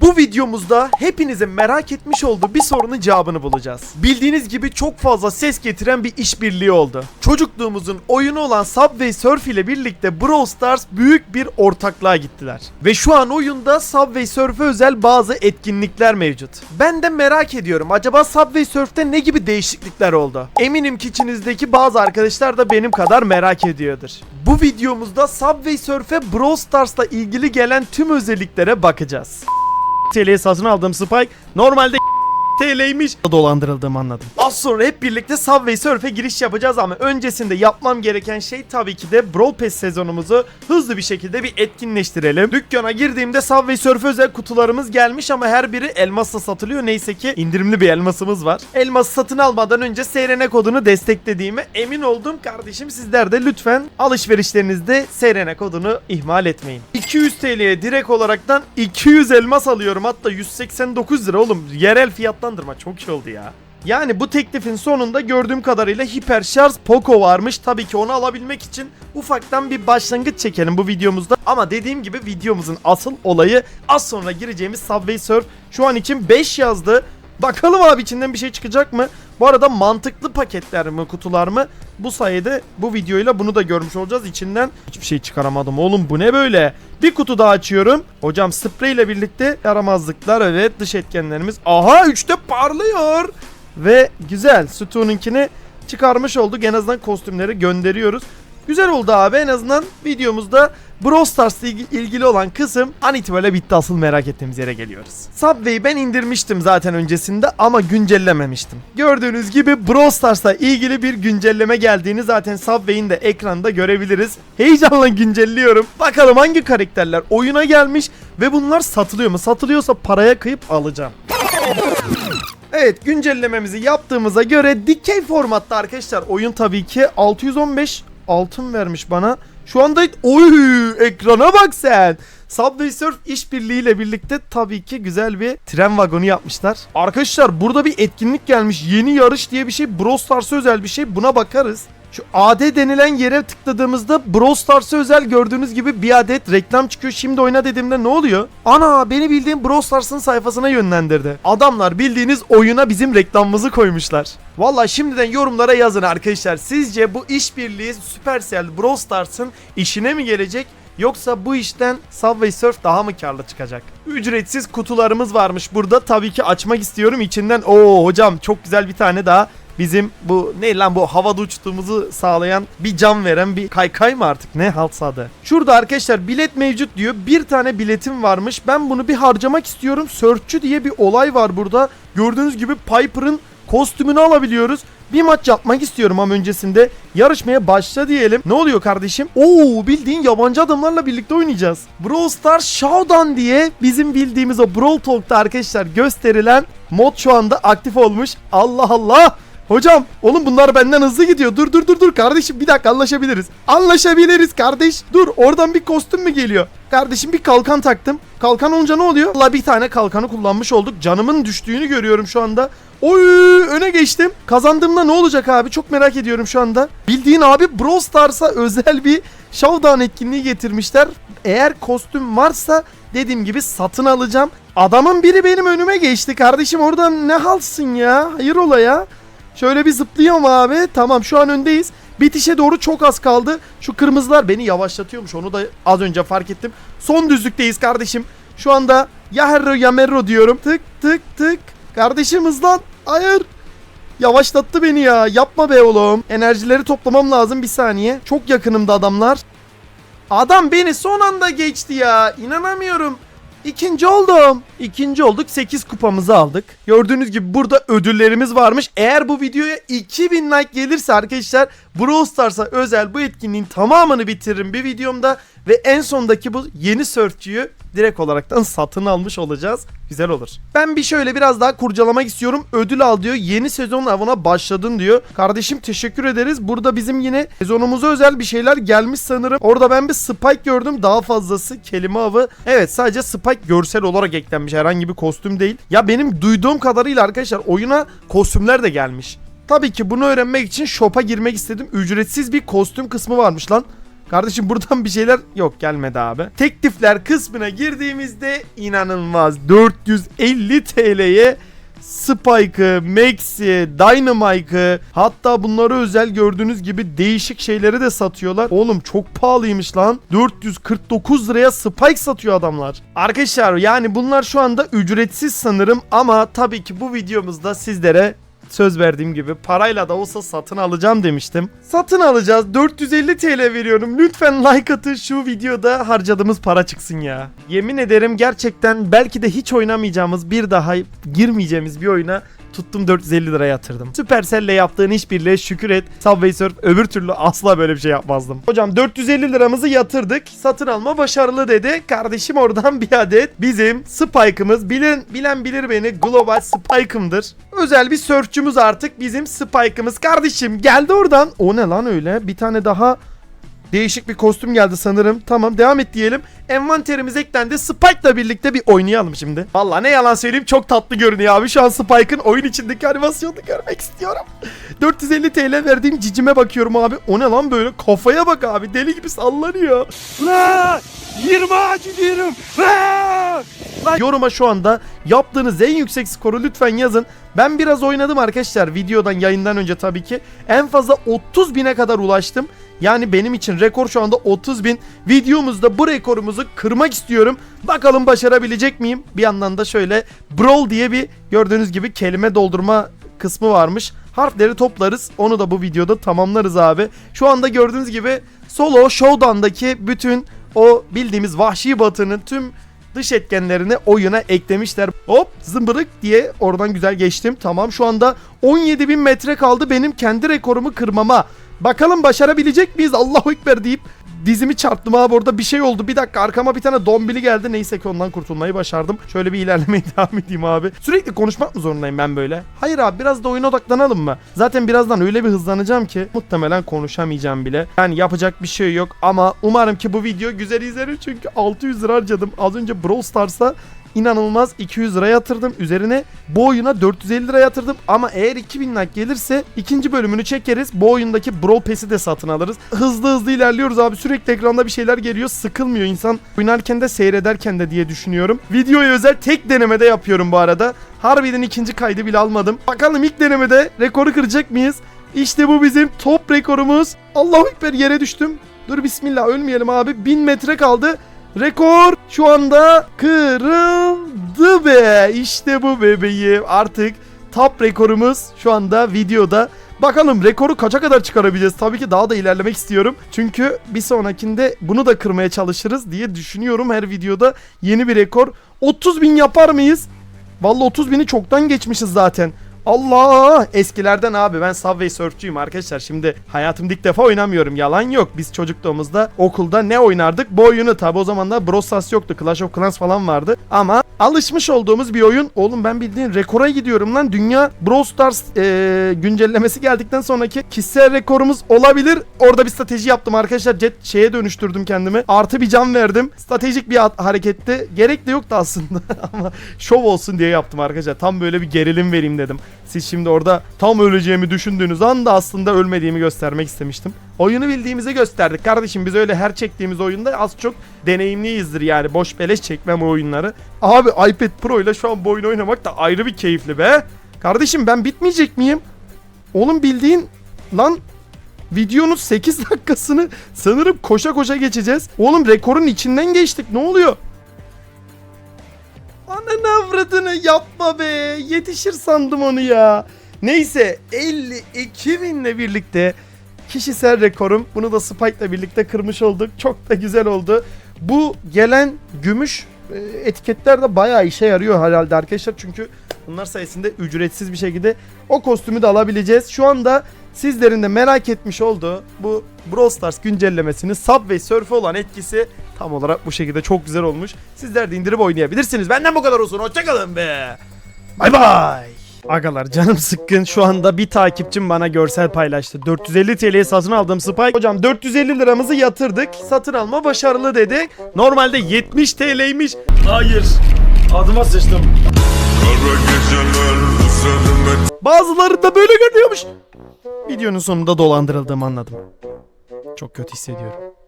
Bu videomuzda hepinizin merak etmiş olduğu bir sorunun cevabını bulacağız. Bildiğiniz gibi çok fazla ses getiren bir işbirliği oldu. Çocukluğumuzun oyunu olan Subway Surf ile birlikte Brawl Stars büyük bir ortaklığa gittiler. Ve şu an oyunda Subway Surf'e özel bazı etkinlikler mevcut. Ben de merak ediyorum acaba Subway Surf'te ne gibi değişiklikler oldu? Eminim ki içinizdeki bazı arkadaşlar da benim kadar merak ediyordur. Bu videomuzda Subway Surf'e Brawl Stars'la ilgili gelen tüm özelliklere bakacağız. TL'ye satın aldığım Spike normalde TL'ymiş dolandırıldığımı anladım. Az sonra hep birlikte Subway Surf'e giriş yapacağız ama öncesinde yapmam gereken şey tabii ki de Brawl Pass sezonumuzu hızlı bir şekilde bir etkinleştirelim. Dükkana girdiğimde Subway Surf özel kutularımız gelmiş ama her biri elmasla satılıyor. Neyse ki indirimli bir elmasımız var. Elmas satın almadan önce SRN kodunu desteklediğime emin oldum kardeşim. Sizler de lütfen alışverişlerinizde SRN kodunu ihmal etmeyin. 200 TL'ye direkt olaraktan 200 elmas alıyorum. Hatta 189 lira oğlum. Yerel fiyatlandırma çok iyi oldu ya. Yani bu teklifin sonunda gördüğüm kadarıyla hiper şarj Poco varmış. Tabii ki onu alabilmek için ufaktan bir başlangıç çekelim bu videomuzda. Ama dediğim gibi videomuzun asıl olayı az sonra gireceğimiz Subway Surf. Şu an için 5 yazdı. Bakalım abi içinden bir şey çıkacak mı? Bu arada mantıklı paketler mi kutular mı? Bu sayede bu videoyla bunu da görmüş olacağız. İçinden hiçbir şey çıkaramadım oğlum bu ne böyle? Bir kutu daha açıyorum. Hocam sprey ile birlikte yaramazlıklar evet dış etkenlerimiz. Aha 3'te parlıyor. Ve güzel Stu'nunkini çıkarmış olduk. En azından kostümleri gönderiyoruz. Güzel oldu abi en azından videomuzda Brawl Stars'la ilgi- ilgili olan kısım an itibariyle bitti asıl merak ettiğimiz yere geliyoruz. Subway'i ben indirmiştim zaten öncesinde ama güncellememiştim. Gördüğünüz gibi Brawl Stars'la ilgili bir güncelleme geldiğini zaten Subway'in de ekranda görebiliriz. Heyecanla güncelliyorum. Bakalım hangi karakterler oyuna gelmiş ve bunlar satılıyor mu? Satılıyorsa paraya kıyıp alacağım. Evet güncellememizi yaptığımıza göre dikey formatta arkadaşlar oyun tabii ki 615 altın vermiş bana. Şu anda oy ekrana bak sen. Subway Surf işbirliğiyle birlikte tabii ki güzel bir tren vagonu yapmışlar. Arkadaşlar burada bir etkinlik gelmiş. Yeni yarış diye bir şey. Brawl Stars'a özel bir şey. Buna bakarız. Şu AD denilen yere tıkladığımızda Brawl Stars'a özel gördüğünüz gibi bir adet reklam çıkıyor. Şimdi oyna dediğimde ne oluyor? Ana beni bildiğim Brawl Stars'ın sayfasına yönlendirdi. Adamlar bildiğiniz oyuna bizim reklamımızı koymuşlar. Valla şimdiden yorumlara yazın arkadaşlar. Sizce bu işbirliği Supercell Brawl Stars'ın işine mi gelecek? Yoksa bu işten Subway Surf daha mı karlı çıkacak? Ücretsiz kutularımız varmış burada. Tabii ki açmak istiyorum. İçinden o hocam çok güzel bir tane daha bizim bu ne lan bu havada uçtuğumuzu sağlayan bir cam veren bir kaykay mı artık ne halsa adı. Şurada arkadaşlar bilet mevcut diyor. Bir tane biletim varmış. Ben bunu bir harcamak istiyorum. Searchçü diye bir olay var burada. Gördüğünüz gibi Piper'ın kostümünü alabiliyoruz. Bir maç yapmak istiyorum ama öncesinde yarışmaya başla diyelim. Ne oluyor kardeşim? Oo bildiğin yabancı adamlarla birlikte oynayacağız. Brawl Stars Showdown diye bizim bildiğimiz o Brawl Talk'ta arkadaşlar gösterilen mod şu anda aktif olmuş. Allah Allah! Hocam oğlum bunlar benden hızlı gidiyor. Dur dur dur dur kardeşim bir dakika anlaşabiliriz. Anlaşabiliriz kardeş. Dur oradan bir kostüm mü geliyor? Kardeşim bir kalkan taktım. Kalkan olunca ne oluyor? Allah bir tane kalkanı kullanmış olduk. Canımın düştüğünü görüyorum şu anda. Oy öne geçtim. Kazandığımda ne olacak abi? Çok merak ediyorum şu anda. Bildiğin abi Brawl Stars'a özel bir Showdown etkinliği getirmişler. Eğer kostüm varsa dediğim gibi satın alacağım. Adamın biri benim önüme geçti. Kardeşim oradan ne halsın ya? Hayır ola ya. Şöyle bir zıplıyorum abi. Tamam şu an öndeyiz. Bitişe doğru çok az kaldı. Şu kırmızılar beni yavaşlatıyormuş. Onu da az önce fark ettim. Son düzlükteyiz kardeşim. Şu anda ya herro ya merro diyorum. Tık tık tık. Kardeşim hızlan. Hayır. Yavaşlattı beni ya. Yapma be oğlum. Enerjileri toplamam lazım bir saniye. Çok yakınımda adamlar. Adam beni son anda geçti ya. İnanamıyorum. İkinci oldum. İkinci olduk. 8 kupamızı aldık. Gördüğünüz gibi burada ödüllerimiz varmış. Eğer bu videoya 2000 like gelirse arkadaşlar Brawl Stars'a özel bu etkinliğin tamamını bitiririm bir videomda. Ve en sondaki bu yeni surfçüyü direkt olaraktan satın almış olacağız. Güzel olur. Ben bir şöyle biraz daha kurcalamak istiyorum. Ödül al diyor. Yeni sezon avına başladın diyor. Kardeşim teşekkür ederiz. Burada bizim yine sezonumuza özel bir şeyler gelmiş sanırım. Orada ben bir spike gördüm. Daha fazlası kelime avı. Evet sadece spike görsel olarak eklenmiş. Herhangi bir kostüm değil. Ya benim duyduğum kadarıyla arkadaşlar oyuna kostümler de gelmiş. Tabii ki bunu öğrenmek için shop'a girmek istedim. Ücretsiz bir kostüm kısmı varmış lan. Kardeşim buradan bir şeyler yok gelmedi abi. Teklifler kısmına girdiğimizde inanılmaz 450 TL'ye Spike'ı, Max'i, Dynamite'ı hatta bunlara özel gördüğünüz gibi değişik şeyleri de satıyorlar. Oğlum çok pahalıymış lan. 449 liraya Spike satıyor adamlar. Arkadaşlar yani bunlar şu anda ücretsiz sanırım ama tabii ki bu videomuzda sizlere söz verdiğim gibi parayla da olsa satın alacağım demiştim. Satın alacağız. 450 TL veriyorum. Lütfen like atın şu videoda harcadığımız para çıksın ya. Yemin ederim gerçekten belki de hiç oynamayacağımız bir daha girmeyeceğimiz bir oyuna tuttum 450 lira yatırdım. Supercell'le yaptığın işbirliğe şükür et. Subway Surf öbür türlü asla böyle bir şey yapmazdım. Hocam 450 liramızı yatırdık. Satın alma başarılı dedi. Kardeşim oradan bir adet bizim Spike'ımız. Bilen, bilen bilir beni. Global Spike'ımdır. Özel bir surfçumuz artık bizim Spike'ımız. Kardeşim geldi oradan. O ne lan öyle? Bir tane daha Değişik bir kostüm geldi sanırım. Tamam devam et diyelim. Envanterimiz eklendi. Spike'la birlikte bir oynayalım şimdi. Valla ne yalan söyleyeyim çok tatlı görünüyor abi. Şu an Spike'ın oyun içindeki animasyonunu görmek istiyorum. 450 TL verdiğim cicime bakıyorum abi. O ne lan böyle? Kafaya bak abi. Deli gibi sallanıyor. Ulan! 20 ağacı diyorum. Ulan! Yoruma şu anda yaptığınız en yüksek skoru lütfen yazın. Ben biraz oynadım arkadaşlar videodan yayından önce tabii ki. En fazla 30 bine kadar ulaştım. Yani benim için rekor şu anda 30 bin. Videomuzda bu rekorumuzu kırmak istiyorum. Bakalım başarabilecek miyim? Bir yandan da şöyle Brawl diye bir gördüğünüz gibi kelime doldurma kısmı varmış. Harfleri toplarız. Onu da bu videoda tamamlarız abi. Şu anda gördüğünüz gibi Solo Showdown'daki bütün o bildiğimiz vahşi batının tüm dış etkenlerini oyuna eklemişler. Hop zımbırık diye oradan güzel geçtim. Tamam şu anda 17.000 metre kaldı benim kendi rekorumu kırmama. Bakalım başarabilecek miyiz? Allahu Ekber deyip dizimi çarptım abi orada bir şey oldu. Bir dakika arkama bir tane dombili geldi. Neyse ki ondan kurtulmayı başardım. Şöyle bir ilerlemeye devam edeyim abi. Sürekli konuşmak mı zorundayım ben böyle? Hayır abi biraz da oyuna odaklanalım mı? Zaten birazdan öyle bir hızlanacağım ki muhtemelen konuşamayacağım bile. Yani yapacak bir şey yok ama umarım ki bu video güzel izlenir çünkü 600 lira harcadım. Az önce Brawl Stars'a inanılmaz 200 lira yatırdım. Üzerine bu oyuna 450 lira yatırdım. Ama eğer 2000 like gelirse ikinci bölümünü çekeriz. Bu oyundaki Brawl Pass'i de satın alırız. Hızlı hızlı ilerliyoruz abi. Sürekli ekranda bir şeyler geliyor. Sıkılmıyor insan. Oynarken de seyrederken de diye düşünüyorum. Videoya özel tek denemede yapıyorum bu arada. Harbiden ikinci kaydı bile almadım. Bakalım ilk denemede rekoru kıracak mıyız? İşte bu bizim top rekorumuz. Allahu Ekber yere düştüm. Dur bismillah ölmeyelim abi. 1000 metre kaldı. Rekor şu anda kırıldı be. İşte bu bebeğim. Artık top rekorumuz şu anda videoda. Bakalım rekoru kaça kadar çıkarabileceğiz? Tabii ki daha da ilerlemek istiyorum. Çünkü bir sonrakinde bunu da kırmaya çalışırız diye düşünüyorum her videoda. Yeni bir rekor. 30 bin yapar mıyız? Vallahi 30 bini çoktan geçmişiz zaten. Allah! Eskilerden abi ben Subway Surf'cuyum arkadaşlar. Şimdi hayatımda ilk defa oynamıyorum. Yalan yok. Biz çocukluğumuzda okulda ne oynardık? Bu oyunu tabi o zamanlar Brawl Stars yoktu. Clash of Clans falan vardı. Ama alışmış olduğumuz bir oyun. Oğlum ben bildiğin rekora gidiyorum lan. Dünya Brawl Stars eee, güncellemesi geldikten sonraki kişisel rekorumuz olabilir. Orada bir strateji yaptım arkadaşlar. Jet şeye dönüştürdüm kendimi. Artı bir can verdim. Stratejik bir hareketti. Gerek de yoktu aslında ama şov olsun diye yaptım arkadaşlar. Tam böyle bir gerilim vereyim dedim. Siz şimdi orada tam öleceğimi düşündüğünüz anda aslında ölmediğimi göstermek istemiştim. Oyunu bildiğimizi gösterdik kardeşim. Biz öyle her çektiğimiz oyunda az çok deneyimliyizdir yani. Boş beleş çekmem oyunları. Abi iPad Pro ile şu an bu oyunu oynamak da ayrı bir keyifli be. Kardeşim ben bitmeyecek miyim? Oğlum bildiğin lan videonun 8 dakikasını sanırım koşa koşa geçeceğiz. Oğlum rekorun içinden geçtik. Ne oluyor? Ananı avradını yapma be. Yetişir sandım onu ya. Neyse 52 binle birlikte kişisel rekorum. Bunu da Spike'la birlikte kırmış olduk. Çok da güzel oldu. Bu gelen gümüş e, etiketler de bayağı işe yarıyor herhalde arkadaşlar. Çünkü bunlar sayesinde ücretsiz bir şekilde o kostümü de alabileceğiz. Şu anda sizlerin de merak etmiş olduğu bu Brawl Stars güncellemesinin Subway Surf'e olan etkisi tam olarak bu şekilde çok güzel olmuş. Sizler de indirip oynayabilirsiniz. Benden bu kadar olsun. Hoşçakalın be. Bay bay. Agalar canım sıkkın şu anda bir takipçim bana görsel paylaştı. 450 TL'ye satın aldığım Spike. Hocam 450 liramızı yatırdık. Satın alma başarılı dedi. Normalde 70 TL'ymiş. Hayır. Adıma sıçtım. Bazıları da böyle görünüyormuş. Videonun sonunda dolandırıldığımı anladım. Çok kötü hissediyorum.